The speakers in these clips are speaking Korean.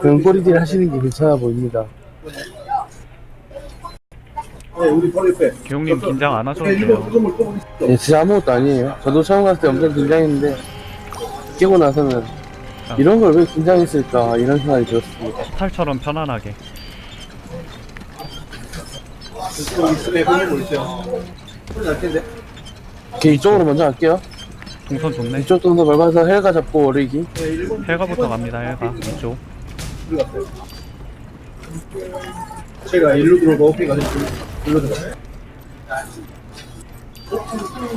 그런 꼬리질 하시는 게 괜찮아 보입니다. 네. 기용님 긴장 안 하셔도 네, 돼요. 예, 진짜 아무것도 아니에요. 저도 처음 갔을 때 엄청 긴장했는데 깨고 나서는 이런 걸 왜 긴장했을까 이런 생각이 들었습니다. 스탈처럼 편안하게. 이쪽으로 먼저 갈게요. 동선 좋네. 이쪽 정도 밟아서 헬가 잡고 오르기. 네, 일본 헬가부터 갑니다, 헬가. 이쪽. 제가 일로 들어오고 오피가 일로 들어갔어요.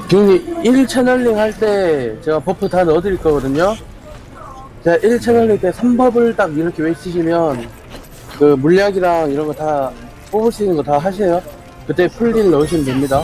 기훈이 1 채널링 할 때 제가 버프 다 넣어드릴 거거든요. 제가 1 채널링 때 3법을 딱 이렇게 외치시면 그 물약이랑 이런 거 다 뽑을 수 있는 거 다 하세요. 그때 풀딜 넣으시면 됩니다.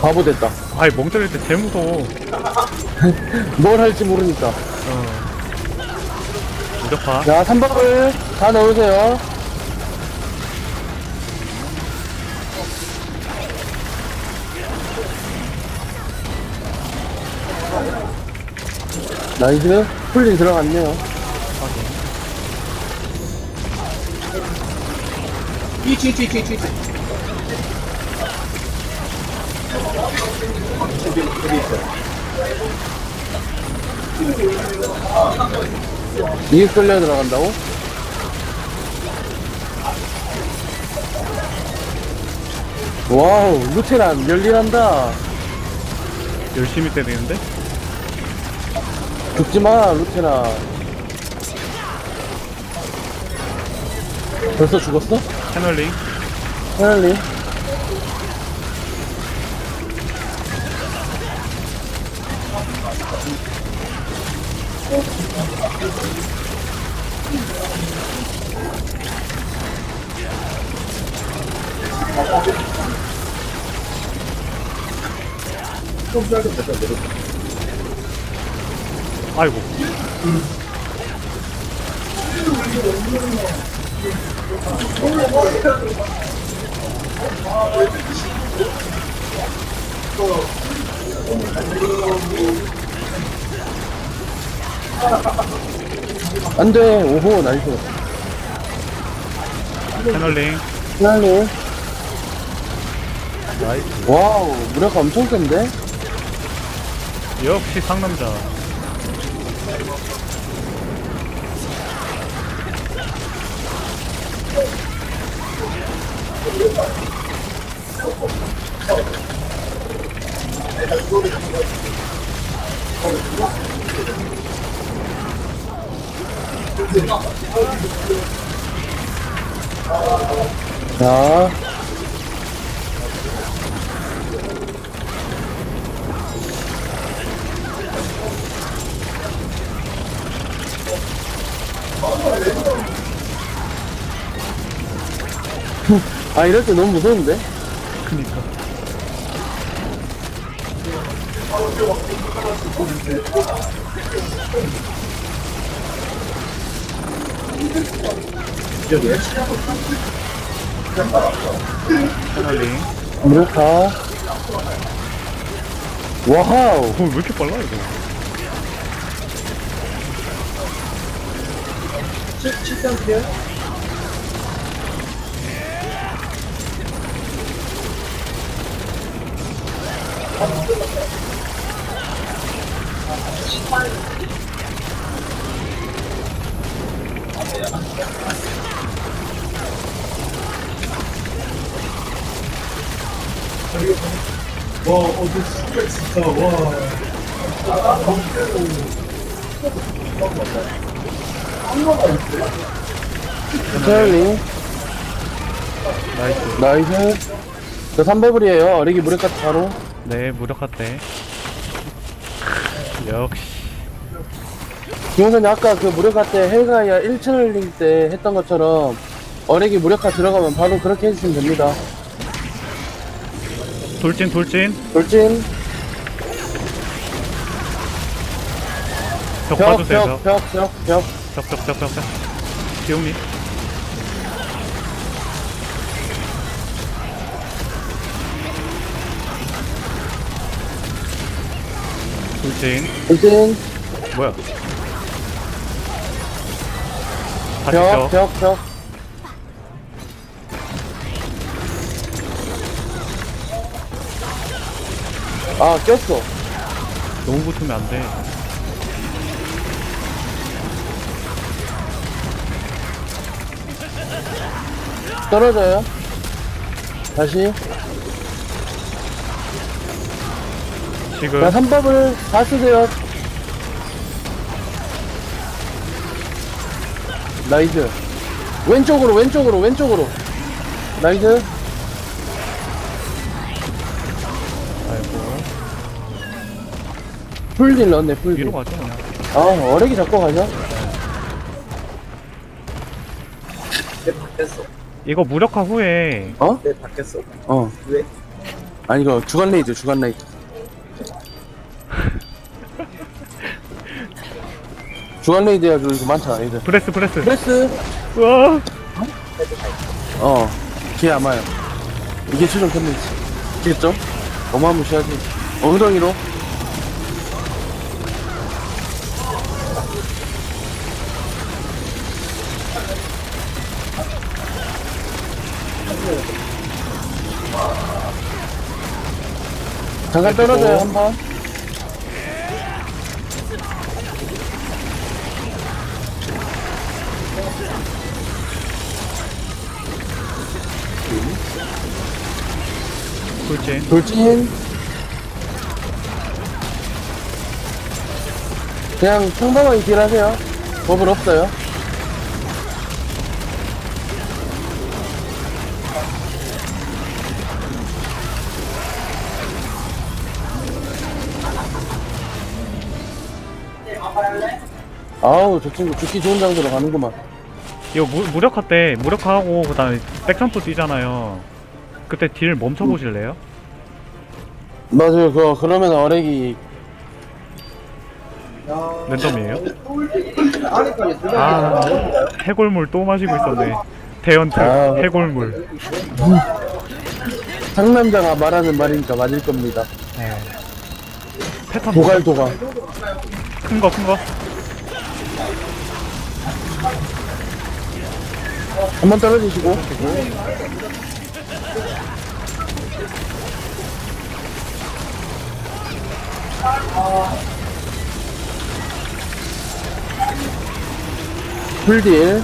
바보 됐다. 아이, 멍 때릴 때 무서워. 뭘 할지 모르니까. 어. 무력화. 자, 3법을 다 넣으세요. 나이스. 풀린 들어갔네요. 이치, 이치, 이치, 이치. 이게 끌려 들어간다고? 와우, 루테란 열일한다. 열심히 때리는데? 죽지 마, 루테란. 벌써 죽었어? 좀 짧게 됐다, 내려. 아이고. 안 돼, 오호, 나이스. 채널링. 헤럴리. 나이스. 와우, 무력화 엄청 센데? 역시 상남자. 자. 아, 이럴 때 너무 무서운데? 그니까. 무력화. 와우. 어, 왜 이렇게 빨라, 이거? 와, 어, 너 진짜, 진짜, 와. 헤럴리. 나이스. 나이스. 저 3버블이에요. 어리기 무력까지 바로. 네, 무력화대. 역시. 김호선이 아까 그 무력화 때 헬가이아 1채널링 때 했던 것처럼 어리기 무력화 들어가면 바로 그렇게 해주시면 됩니다. 돌진, 돌진. 돌진. 벽 벽, 봐주세요, 벽, 벽. 벽, 벽, 벽. 벽, 벽, 벽, 벽, 벽. 기용님. 돌진. 돌진. 뭐야? 다시 벽, 벽. 벽, 벽. 아, 꼈어. 너무 붙으면 안 돼. 떨어져요. 다시. 지금. 자, 3법을 다 쓰세요. 나이스. 왼쪽으로, 왼쪽으로, 왼쪽으로. 나이스. 아이고. 풀딜 넣었네, 풀딜. 위로 가죠, 그냥. 아, 어레기 잡고 가죠. 내 바뀌었어. 이거 무력화 후에 어? 내 바뀌었어. 어. 왜? 아니, 이거 주간 레이드, 주간 레이드. 주간 레이드 해가지고 이거 많잖아, 이거. 브레스 브레스. 프레스. 우와. 어. 기회 아마요. 이게 최종 컨텐츠. 알겠죠? 어마무시하지. 엉덩이로. 잠깐 떨어져요, 한 번. 돌진. 돌진. 그냥 평범하게 딜하세요. 법은 없어요. 아우, 저 친구 죽기 좋은 장소로 가는구만. 이거 무, 무력화 때 무력화하고 그다음에 백점프 뛰잖아요. 그때 딜 멈춰 보실래요? 맞아요, 그거, 그러면 어렉이, 랜덤이에요? 들어가. 아, 해골물 또 마시고 있었네. 대연트 아. 해골물. 상남자가 말하는 말이니까 맞을 겁니다. 네. 패턴 도갈, 도갈. 큰 거, 큰 거. 한 번 떨어지시고. 풀딜.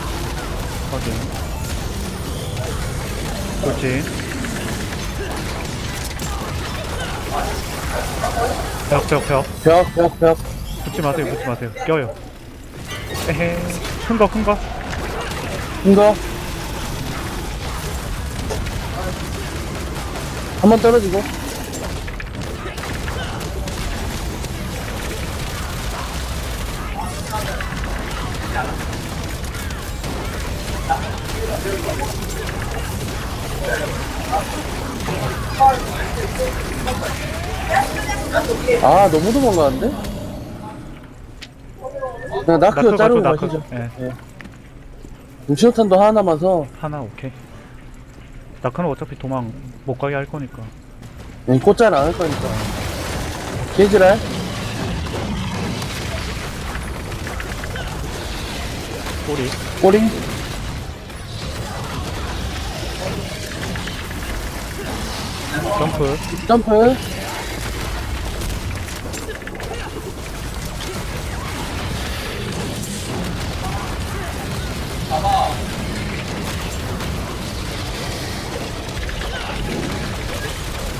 확인. 돌진. 벽, 벽, 벽. 벽, 벽, 벽. 붙지 마세요, 붙지 마세요. 껴요. 에헤. 큰 거, 큰 거. 큰 거. 한 번 떨어지고. 아, 너무 도망가는데? 그냥 나크 나크 자르고 가죠, 가시죠. 나크. 예. 신호탄도 하나 남아서 하나, 오케이. 나크는 어차피 도망 못 가게 할 거니까. 꽃잘 안 할 거니까. 개지랄? 꼬리. 꼬리? 점프. 점프?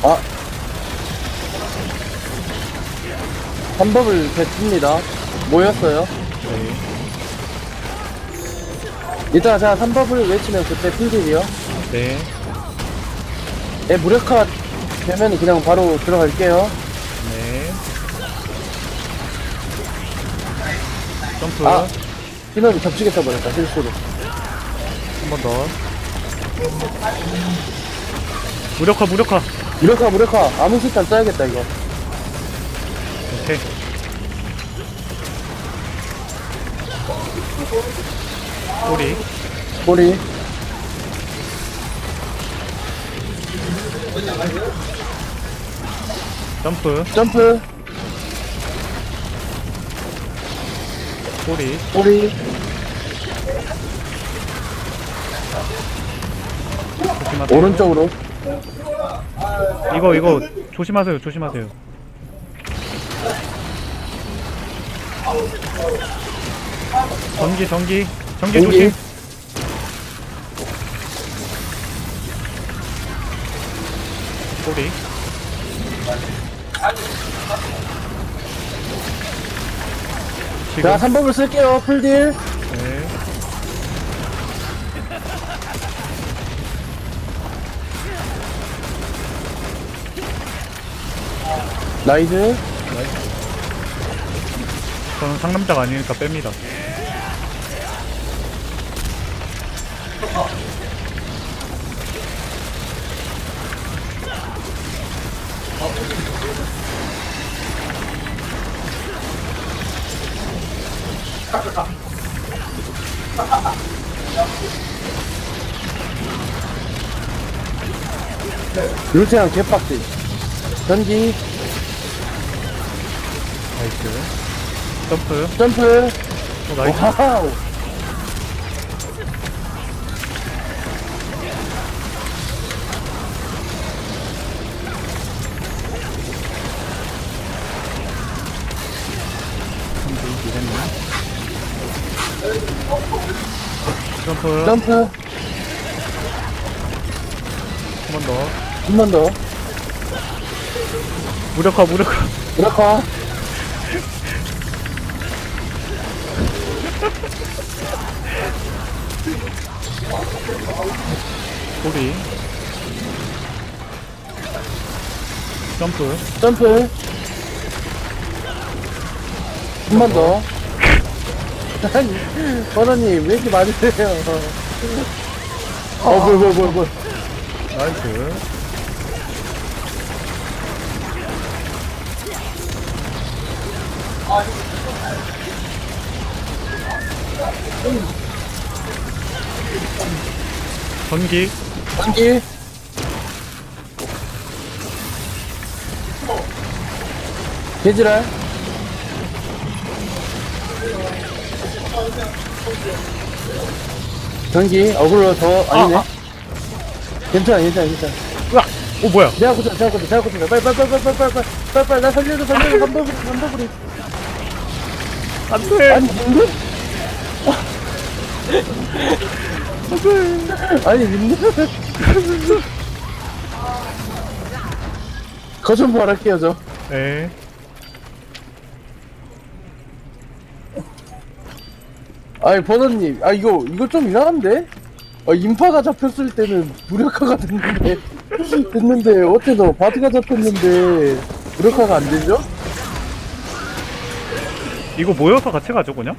아. 한법을 뱉습니다. 모였어요. 네. 이따가 제가 3법을 외치면 그때 필딜이요. 네. 네, 무력화 되면 그냥 바로 들어갈게요. 네. 점프. 아. 피너를 겹치게 써버렸다, 실수로. 한 번 더. 무력화, 무력화. 무력화, 무력화. 아무 실탄 써야겠다, 이거. 오케이. 꼬리. 꼬리. 점프. 점프. 꼬리. 꼬리. 조심하세요. 오른쪽으로. 이거, 이거, 조심하세요, 조심하세요. 전기, 전기. 전기 전기. 조심. 꼬리. 지금. 자, 3법을 쓸게요, 풀딜. 네. 나이스. 저는 상남자가 아니니까 뺍니다. 룰테랑 개빡지. 전기. 나이스. 점프. 점프. 어, 나이스. 와우. 점프. 점프. 한 번 더. 한 번 더. 무력화, 무력화. 무력화. 꼬리. 점프. 점프. 한 번 더. 아니, 버너님, 왜 이렇게 많으세요? 어, 뭘, 뭘, 뭘, 뭘. 나이스. 전기. 전기. 개지랄. 전기, 어글로 더, 아니네. 아, 괜찮아, 괜찮아, 괜찮아. 으악! 오, 뭐야? 내가 고쳐, 내가 고쳐, 내가 고쳐. 빨리, 빨리, 빨리, 빨리, 빨리, 빨리, 빨리, 빨리, 나 살려줘, 살려줘, 한버블이, 한버블이. 안 돼! 아니? 아니, 민들? 거좀 바랄게요, 저. 네. 아니, 버너님, 아, 이거, 이거 좀 이상한데? 어, 인파가 잡혔을 때는 무력화가 됐는데, 됐는데, 어째서 바드가 잡혔는데, 무력화가 안 되죠? 이거 모여서 같이 가죠, 그냥?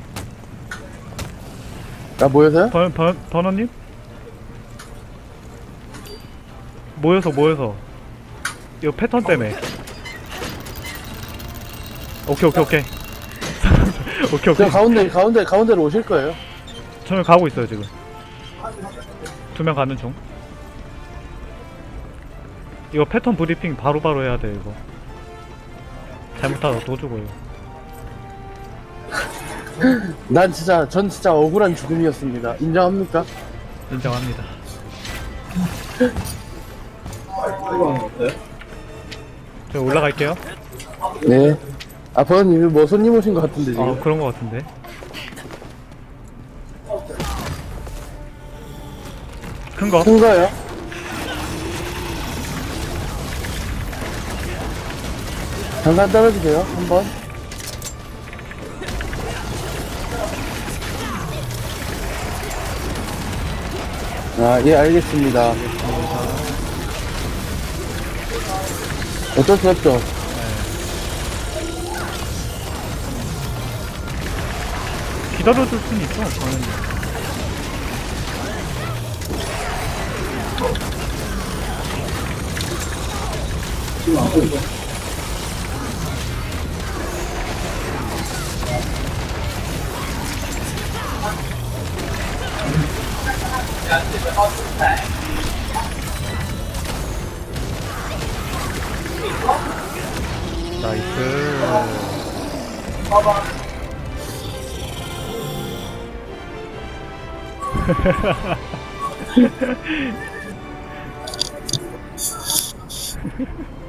아, 뭐여서요? 번, 번, 번호님? 모여서, 모여서. 이거 패턴 때문에. 오케이, 오케이, 오케이. 오케이, 저 오케이. 가운데, 가운데, 가운데로 오실 거예요. 저는 가고 있어요, 지금. 두 명 가는 중. 이거 패턴 브리핑 바로바로 해야 돼, 이거. 잘못하다 또 죽어요. 난 진짜, 전 진짜 억울한 죽음이었습니다. 인정합니까? 인정합니다. 저 올라갈게요. 네. 아, 버너님, 뭐 손님 오신 것 같은데, 지금. 어, 그런 거 같은데. 큰 거? 큰 거요? 잠깐 떨어지세요, 한 번. 아, 예, 알겠습니다. 어쩔 수 없죠. 기다려줄 수는 있어 저는 지금 안 보이죠? 나이스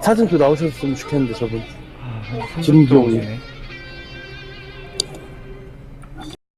사진도 나오셨으면 좋겠는데, 저분. 아. 오시네.